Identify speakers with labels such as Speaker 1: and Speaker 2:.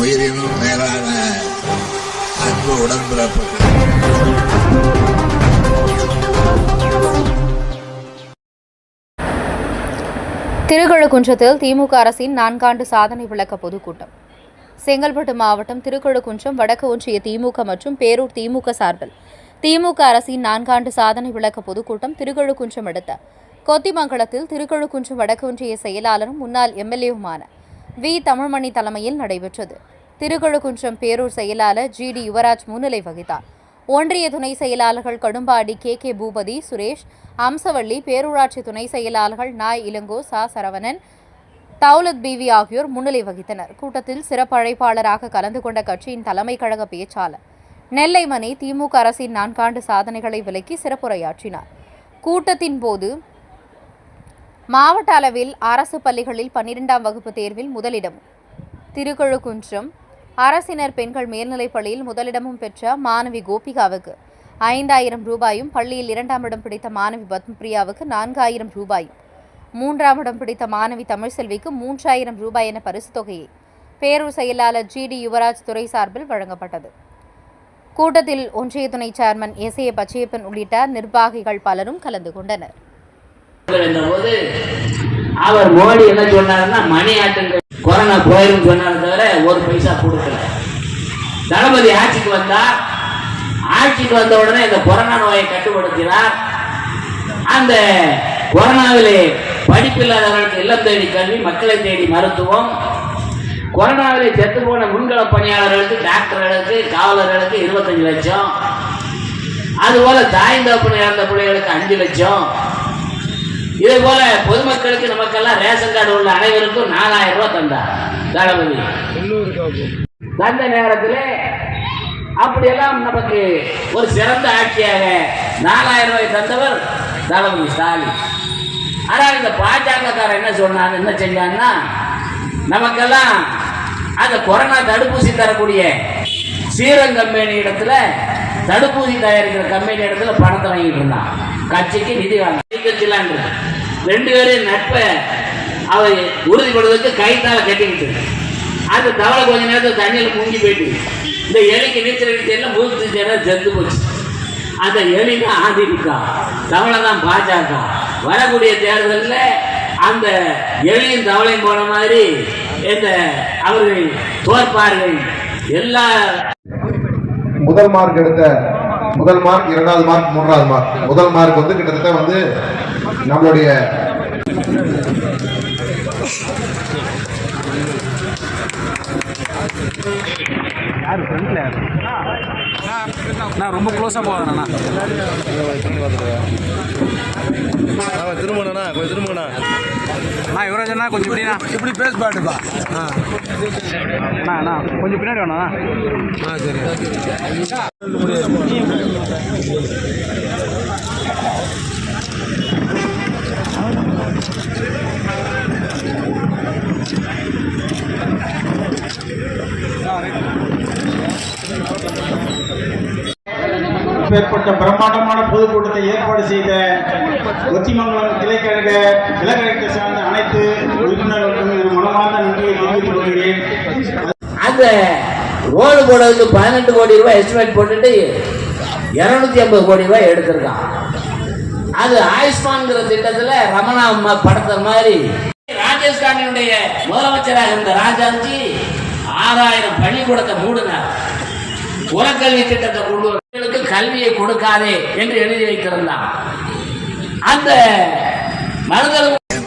Speaker 1: உயிரினும் மேலான அன்பு உடன்பிறப்பு
Speaker 2: திருக்கழுக்குன்றத்தில் திமுக அரசின் நான்காண்டு சாதனை விளக்க பொதுக்கூட்டம். செங்கல்பட்டு மாவட்டம் திருக்கழுக்குன்றம் வடக்கு ஒன்றிய திமுக மற்றும் பேரூர் திமுக சார்பில் திமுக அரசின் நான்காண்டு சாதனை விளக்க பொதுக்கூட்டம் திருக்கழுக்குன்றம் எடுத்த. கொத்திமங்கலத்தில் திருக்கழுக்குன்றம் வடக்கு ஒன்றிய செயலாளரும் முன்னாள் எம்எல்ஏவுமான வி. தமிழ்மணி தலைமையில் நடைபெற்றது. திருக்கழுக்குன்றம் பேரூர் செயலாளர் ஜி. டி. யுவராஜ் முன்னிலை வகித்தார். ஒன்றிய துணை செயலாளர்கள் கடும்பாடி கே. கே. பூபதி சுரேஷ் அம்சவள்ளி பேரூராட்சி துணை செயலாளர்கள் நாய் இளங்கோ சா. சரவணன் தௌலத் பிவி ஆகியோர் முன்னிலை வகித்தனர். கூட்டத்தில் சிறப்பு அழைப்பாளராக கலந்து கொண்ட கட்சியின் தலைமை கழக பேச்சாளர் நெல்லை மணி திமுக அரசின் நான்காண்டு சாதனைகளை விலக்கி சிறப்புரையாற்றினார். கூட்டத்தின் போது மாவட்ட அளவில் அரசு பள்ளிகளில் பன்னிரெண்டாம் வகுப்பு தேர்வில் முதலிடமும் திருக்கழுக்குன்றம் அரசினர் பெண்கள் மேல்நிலைப் பள்ளியில் முதலிடமும் பெற்ற மாணவி கோபிகாவுக்கு ஐந்தாயிரம் ரூபாயும் பள்ளியில் இரண்டாம் இடம் பிடித்த மாணவி பத்மபிரியாவுக்கு நான்காயிரம் ரூபாயும். மூன்றாம் இடம் பிடித்த மாணவி தமிழ்செல்விக்கு மூன்றாயிரம் ரூபாய் என பரிசு தொகையை பேரூர் செயலாளர் ஜி டி யுவராஜ் துறை சார்பில் வழங்கப்பட்டது. கூட்டத்தில் ஒன்றிய துணை சேர்மன் எஸ் ஏ பச்சையப்பன் உள்ளிட்ட நிர்வாகிகள் பலரும் கலந்து கொண்டனர்.
Speaker 3: போது அவர் மோடி என்ன சொன்னாருன்னா மணி ஆட்டங்கள் கொரோனா போயிரும் சொன்னாரு தவிர ஒரு பைசா கொடுக்கல. தளபதி ஆட்சிக்கு வந்தார் ஆட்சிக்கு வந்த உடனே இந்த கொரோனா நோயை கட்டுப்படுத்தினார். அந்த கொரோனாவிலே படிப்பில்லாதவர்களுக்கு இல்லம் தேடி கல்வி மக்களை தேடி மருத்துவம். கொரோனாவிலே செத்து போன முன்கள பணியாளர்களுக்கு டாக்டர்களுக்கு காவலர்களுக்கு இருபத்தஞ்சு லட்சம். அதுபோல தாய் தகப்பன் இறந்த பிள்ளைகளுக்கு அஞ்சு லட்சம். இதே போல பொதுமக்களுக்கு நமக்கெல்லாம் ரேஷன் கார்டு உள்ள அனைவருக்கும் நாலாயிரம் ரூபாய் தந்தார் தளபதி. தந்த நேரத்தில் அப்படியெல்லாம் நமக்கு ஒரு சிறந்த ஆட்சியாக நாலாயிரம் ரூபாய் தந்தவர் தளபதி ஸ்டாலின். ஆனால் இந்த பாஜகக்காரன் என்ன சொன்னாங்க என்ன செஞ்சாங்கன்னா நமக்கெல்லாம் அந்த கொரோனா தடுப்பூசி தரக்கூடிய சீரம் கம்பெனி இடத்துல தடுப்பூசி தயாரிக்கிற கம்பெனி இடத்துல பணத்தை வாங்கிட்டு இருந்தான். கட்சிக்கு நிதி வாங்க. ரெண்டு பேரும் நட்பை அவர் உறுதிப்படுவதற்கு கைத்தால கட்டிக்கிட்டு. அந்த தவளை கொஞ்ச நேரத்தில் தண்ணியில் மூங்கி போயிட்டு. இந்த எலிக்கு நீச்சல் அடிச்சேன்னா மூச்சு சேர செத்து போச்சு. அந்த எலி தான் அதிமுக. தவளை தான் பாஜக. வரக்கூடிய தேர்தலில் அந்த எலியும் தவளையும் போன மாதிரி இந்த அவர்கள் தோற்பார்கள். எல்லா
Speaker 4: முதல் மார்க் எடுத்த முதல் மார்க் இரண்டாவது மார்க் மூன்றாவது மார்க் முதல் மார்க் வந்து கிட்டத்தட்ட வந்து நம்மளுடைய
Speaker 5: நான் ரொம்ப க்ளோஸாக போகிறேண்ணா
Speaker 6: திரும்பணா கொஞ்சம் திரும்பணா
Speaker 5: நான் யுவராஜ் அண்ணா கொஞ்சம் இப்படிண்ணா
Speaker 6: இப்படி பேச பாட்டுப்பா
Speaker 5: அண்ணா அண்ணா கொஞ்சம் பின்னாடி வேணா
Speaker 6: ஆ சரி.
Speaker 7: ஏற்பட்ட பிரம்மாண்டமான பொதுக்கூட்டத்தை ஏற்பாடு செய்த ஒத்திமங்கலம் கிளைக்கழக கிழக்கழகத்தை சார்ந்த அனைத்து உறுப்பினர்களுக்கும் என் மனமார்ந்த நன்றியை தெரிவித்துக் கொள்கிறேன்.
Speaker 3: அந்த ரோடு போடுறதுக்கு பதினெட்டு கோடி ரூபாய் எஸ்டிமேட் போட்டுட்டு இருநூத்தி ஐம்பது கோடி ரூபாய் எடுத்திருக்கான். அது ஆயுஷ்மான்ங்கிற திட்டத்தில் ரமணா அம்மா படத்த மாதிரி ராஜேஷ் முதலமைச்சராக இருந்த ராஜாஜி ஆறாயிரம் பள்ளிக்கூடத்தை மூடினார். உலக்கல்வி திட்டத்தை கொண்டு கல்வியை கொடுக்காதே என்று எழுதி வைத்திருந்தான். அந்த மருந்தக